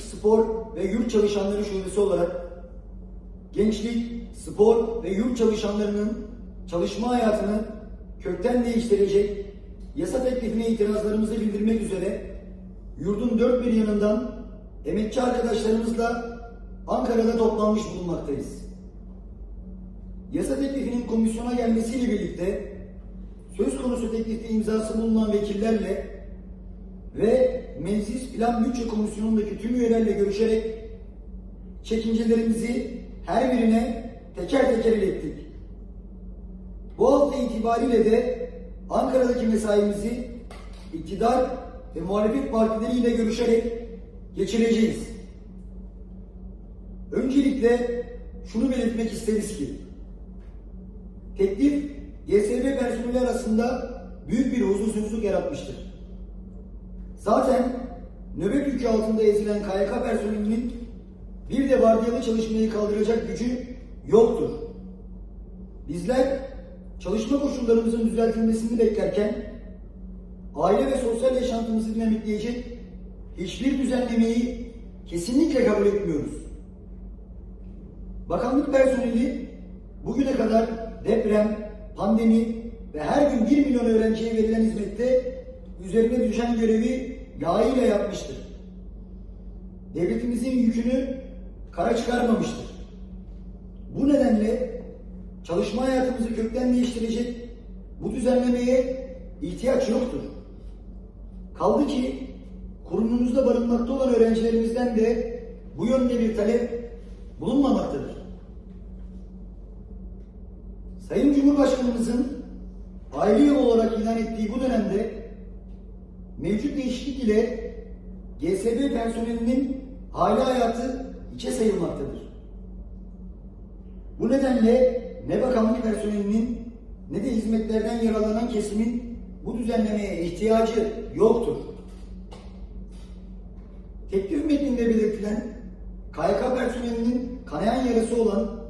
spor ve yurt çalışanları şubesi olarak gençlik, spor ve yurt çalışanlarının çalışma hayatını kökten değiştirecek yasa teklifine itirazlarımızı bildirmek üzere yurdun dört bir yanından emekçi arkadaşlarımızla Ankara'da toplanmış bulunmaktayız. Yasa teklifinin komisyona gelmesiyle birlikte söz konusu teklifte imzası bulunan vekillerle ve Meclis Plan Bütçe Komisyonu'ndaki tüm üyelerle görüşerek çekincelerimizi her birine teker teker ilettik. Bu hafta itibariyle de Ankara'daki mesaimizi iktidar ve muhalefet partileriyle görüşerek geçireceğiz. Öncelikle şunu belirtmek isteriz ki teklif YSB personeli arasında büyük bir huzursuzluk yaratmıştır. Zaten nöbet yükü altında ezilen KYK personelinin bir de vardiyalı çalışmayı kaldıracak gücü yoktur. Bizler çalışma koşullarımızın düzeltilmesini beklerken aile ve sosyal yaşantımızı dinamikleyecek hiçbir düzenlemeyi kesinlikle kabul etmiyoruz. Bakanlık personeli bugüne kadar deprem, pandemi ve her gün 1 milyon öğrenciye verilen hizmette üzerine düşen görevi layığıyla yapmıştır. Devletimizin yükünü kara çıkarmamıştır. Bu nedenle çalışma hayatımızı kökten değiştirecek bu düzenlemeye ihtiyaç yoktur. Kaldı ki kurumumuzda barınmakta olan öğrencilerimizden de bu yönde bir talep bulunmamaktadır. Sayın Cumhurbaşkanımızın aile olarak ilan ettiği bu dönemde mevcut değişiklik ile GSB personelinin aile hayatı içe sayılmaktadır. Bu nedenle ne bakanlık personelinin ne de hizmetlerden yararlanan kesimin bu düzenlemeye ihtiyacı yoktur. Teklif metninde belirtilen KYK personelinin kanayan yarası olan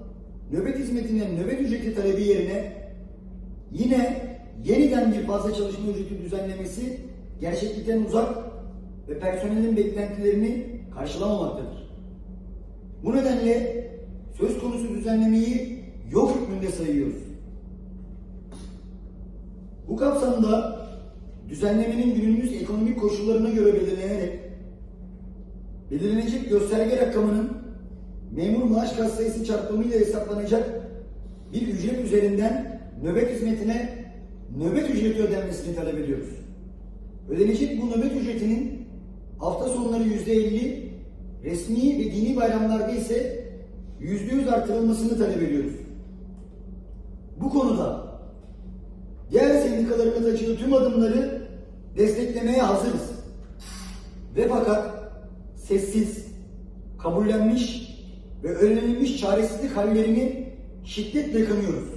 nöbet hizmetine nöbet ücreti talebi yerine yine yeniden bir fazla çalışma ücreti düzenlemesi gerçeklikten uzak ve personelin beklentilerini karşılamamaktadır. Bu nedenle söz konusu düzenlemeyi yok hükmünde sayıyoruz. Bu kapsamda düzenlemenin günümüz ekonomik koşullarına göre belirlenerek belirlenecek gösterge rakamının memur maaş kat sayısı çarpımıyla hesaplanacak bir ücret üzerinden nöbet hizmetine nöbet ücreti ödenmesini talep ediyoruz. Ödenecek bu nöbet ücretinin hafta sonları yüzde elli, resmi ve dini bayramlarda ise yüzde yüz artırılmasını talep ediyoruz. Bu konuda diğer sendikaların atacağı tüm adımları desteklemeye hazırız. Ve fakat sessiz, kabullenmiş ve öğrenilmiş çaresizlik hallerini şiddetle kınıyoruz.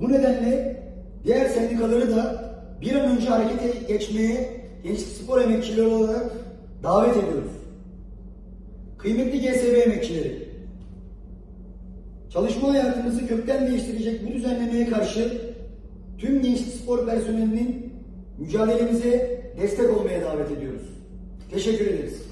Bu nedenle diğer sendikaları da bir an önce harekete geçmeye gençlik spor emekçileri olarak davet ediyoruz. Kıymetli GSB emekçileri, çalışma hayatımızı kökten değiştirecek bu düzenlemeye karşı tüm gençlik spor personelinin mücadelemize destek olmaya davet ediyoruz. Teşekkür ederiz.